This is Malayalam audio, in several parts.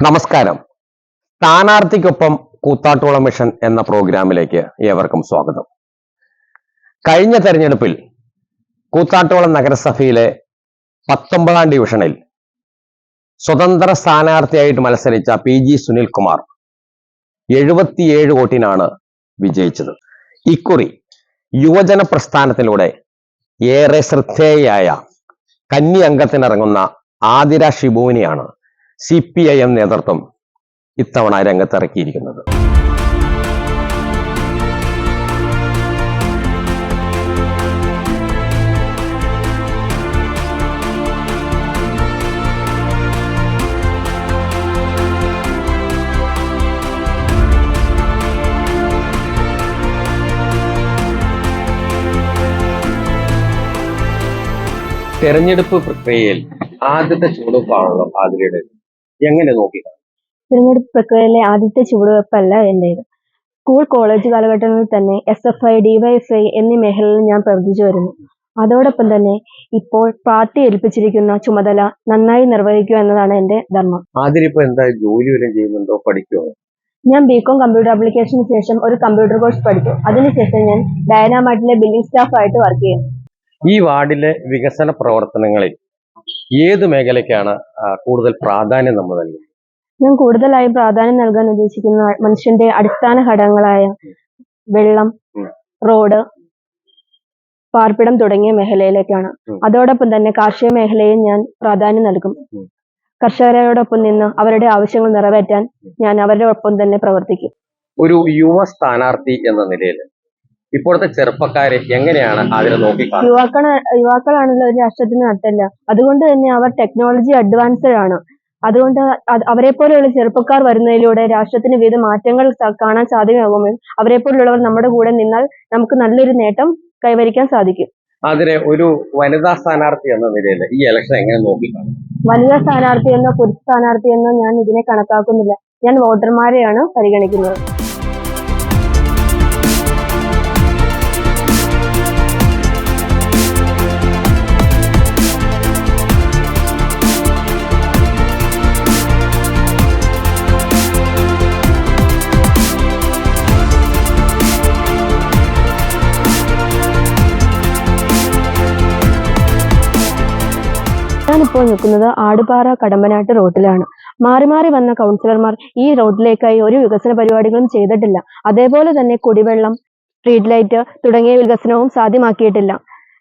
നമസ്കാരം. സ്ഥാനാർത്ഥിക്കൊപ്പം കൂത്താട്ടോളം മിഷൻ എന്ന പ്രോഗ്രാമിലേക്ക് ഏവർക്കും സ്വാഗതം. കഴിഞ്ഞ തെരഞ്ഞെടുപ്പിൽ കൂത്താട്ടോളം നഗരസഭയിലെ പത്തൊമ്പതാം ഡിവിഷനിൽ സ്വതന്ത്ര സ്ഥാനാർത്ഥിയായിട്ട് മത്സരിച്ച പി ജി സുനിൽകുമാർ എഴുപത്തിയേഴ് വോട്ടിനാണ് വിജയിച്ചത്. ഇക്കുറി യുവജന പ്രസ്ഥാനത്തിലൂടെ ഏറെ ശ്രദ്ധേയയായ കന്നി അംഗത്തിനിറങ്ങുന്ന ആതിര ഷിബുവിനെയാണ് സി പി ഐ എം നേതൃത്വം ഇത്തവണ രംഗത്തിറക്കിയിരിക്കുന്നത്. തെരഞ്ഞെടുപ്പ് പ്രക്രിയയിൽ ആദ്യത്തെ ചൂടുപ്പാണല്ലോ ആതിരയുടെ എങ്ങനെ നോക്കി തിരഞ്ഞെടുപ്പ് പ്രക്രിയയിലെ ആദ്യത്തെ ചുവടുവെപ്പല്ല എന്റേത്. സ്കൂൾ കോളേജ് കാലഘട്ടങ്ങളിൽ തന്നെ എസ് എഫ് ഐ ഡിവൈഎഫ്ഐ എന്നീ മേഖലകളിൽ ഞാൻ പ്രവർത്തിച്ചു വരുന്നു. അതോടൊപ്പം തന്നെ ഇപ്പോൾ പാർട്ടി ഏൽപ്പിച്ചിരിക്കുന്ന ചുമതല നന്നായി നിർവഹിക്കുക എന്നതാണ് എന്റെ ധർമ്മം. എന്താ ജോലി ചെയ്യുന്നുണ്ടോ? പഠിക്കുമോ ഞാൻ ബികോം കമ്പ്യൂട്ടർ ആപ്ലിക്കേഷന് ശേഷം ഒരു കമ്പ്യൂട്ടർ കോഴ്സ് പഠിച്ചു. അതിനുശേഷം ഞാൻ ഡയനാമാർട്ടിലെ ബില്ലിംഗ് സ്റ്റാഫ് ആയിട്ട് വർക്ക് ചെയ്യുന്നു. ഈ വാർഡിലെ വികസന പ്രവർത്തനങ്ങളിൽ ഏത് മേഖലയ്ക്കാണ് കൂടുതൽ പ്രാധാന്യം നമ്മൾ നൽകുന്നത്? ഞാൻ കൂടുതലായും പ്രാധാന്യം നൽകാൻ ഉദ്ദേശിക്കുന്ന മനുഷ്യന്റെ അടിസ്ഥാന ഘടകങ്ങളായ വെള്ളം റോഡ് പാർപ്പിടം തുടങ്ങിയ മേഖലയിലേക്കാണ്. അതോടൊപ്പം തന്നെ കാർഷിക മേഖലയും ഞാൻ പ്രാധാന്യം നൽകും. കർഷകരോടൊപ്പം നിന്ന് അവരുടെ ആവശ്യങ്ങൾ നിറവേറ്റാൻ ഞാൻ അവരുടെ ഒപ്പം തന്നെ പ്രവർത്തിക്കും. ഒരു യുവ സ്ഥാനാർത്ഥി എന്ന നിലയിൽ ഇപ്പോഴത്തെ ചെറുപ്പക്കാര് എങ്ങനെയാണ് അതിനെ നോക്കിക്കാണുന്നത് യുവാക്കൾ യുവാക്കളാണല്ലോ ഒരു രാഷ്ട്രത്തിന് നട്ടല്ല. അതുകൊണ്ട് തന്നെ അവർ ടെക്നോളജി അഡ്വാൻസ്ഡ് ആണ്. അതുകൊണ്ട് അവരെ പോലെയുള്ള ചെറുപ്പക്കാർ വരുന്നതിലൂടെ രാഷ്ട്രത്തിന് വിവിധ മാറ്റങ്ങൾ കാണാൻ സാധ്യമാകുമെന്ന് അവരെ പോലുള്ളവർ നമ്മുടെ കൂടെ നിന്നാൽ നമുക്ക് നല്ലൊരു നേട്ടം കൈവരിക്കാൻ സാധിക്കും. അതിനെ ഒരു വനിതാ സ്ഥാനാർത്ഥി എന്ന നിലയിൽ ഈ ഇലക്ഷൻ എങ്ങനെ നോക്കിക്കാണും വനിതാ സ്ഥാനാർത്ഥി എന്നോ പുരുഷ സ്ഥാനാർത്ഥി എന്നോ ഞാൻ ഇതിനെ കണക്കാക്കുന്നില്ല. ഞാൻ വോട്ടർമാരെയാണ് പരിഗണിക്കുന്നത്. ഞാനിപ്പോൾ നിൽക്കുന്നത് ആടുപാറ കടമ്പനാട്ട് റോഡിലാണ് മാറി മാറി വന്ന കൗൺസിലർമാർ ഈ റോഡിലേക്കായി ഒരു വികസന പരിപാടികളും ചെയ്തിട്ടില്ല. അതേപോലെ തന്നെ കുടിവെള്ളം സ്ട്രീറ്റ് ലൈറ്റ് തുടങ്ങിയ വികസനവും സാധ്യമാക്കിയിട്ടില്ല.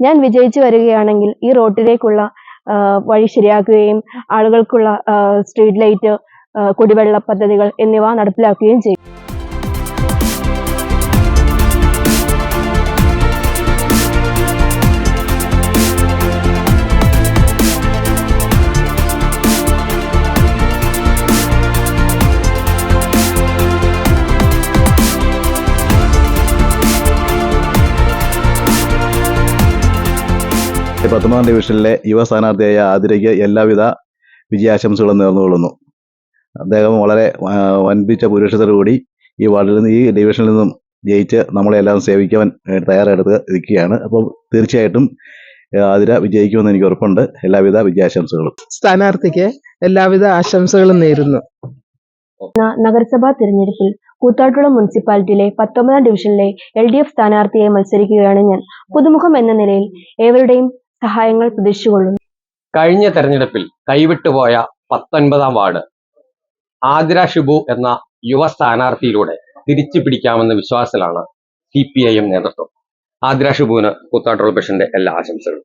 ഞാൻ വിജയിച്ചു വരികയാണെങ്കിൽ ഈ റോഡിലേക്കുള്ള വഴി ശരിയാക്കുകയും ആളുകൾക്കുള്ള സ്ട്രീറ്റ് ലൈറ്റ് കുടിവെള്ള പദ്ധതികൾ എന്നിവ നടപ്പിലാക്കുകയും ചെയ്യും. പത്തൊമ്പതാം ഡിവിഷനിലെ യുവ സ്ഥാനാർത്ഥിയായ ആതിരയ്ക്ക് എല്ലാവിധ വിജയാശംസകളും നേർന്നുകൊള്ളുന്നു. അദ്ദേഹം വളരെ വൻപിച്ച പുരുഷത്തോടുകൂടി ഈ വാർഡിൽ നിന്ന് ഈ ഡിവിഷനിൽ നിന്നും ജയിച്ച് നമ്മളെ എല്ലാം സേവിക്കാൻ തയ്യാറെടുത്ത് ഇരിക്കുകയാണ് അപ്പോൾ തീർച്ചയായിട്ടും ആതിര വിജയിക്കുമെന്ന് എനിക്ക് ഉറപ്പുണ്ട്. എല്ലാവിധ വിജയാശംസകളും. സ്ഥാനാർത്ഥിക്ക് എല്ലാവിധ ആശംസകളും നേരുന്നു. നഗരസഭാ തിരഞ്ഞെടുപ്പിൽ കൂത്താട്ടുകുളം മുനിസിപ്പാലിറ്റിയിലെ പത്തൊമ്പതാം ഡിവിഷനിലെ എൽ ഡി എഫ് സ്ഥാനാർത്ഥിയായി മത്സരിക്കുകയാണ് ഞാൻ. പുതുമുഖം എന്ന നിലയിൽ ഏവരുടെയും സഹായങ്ങൾ പ്രതീക്ഷിച്ചുകൊള്ളുന്നു. കഴിഞ്ഞ തെരഞ്ഞെടുപ്പിൽ കൈവിട്ടുപോയ പത്തൊൻപതാം വാർഡ് ആതിര ഷിബു എന്ന യുവ സ്ഥാനാർത്ഥിയിലൂടെ തിരിച്ചു പിടിക്കാമെന്ന വിശ്വാസത്തിലാണ് സി പി ഐ എം നേതൃത്വം. ആതിര ഷിബുവിന് കൂത്താട്ടോൾ ബഷന്റെ എല്ലാ ആശംസകളും.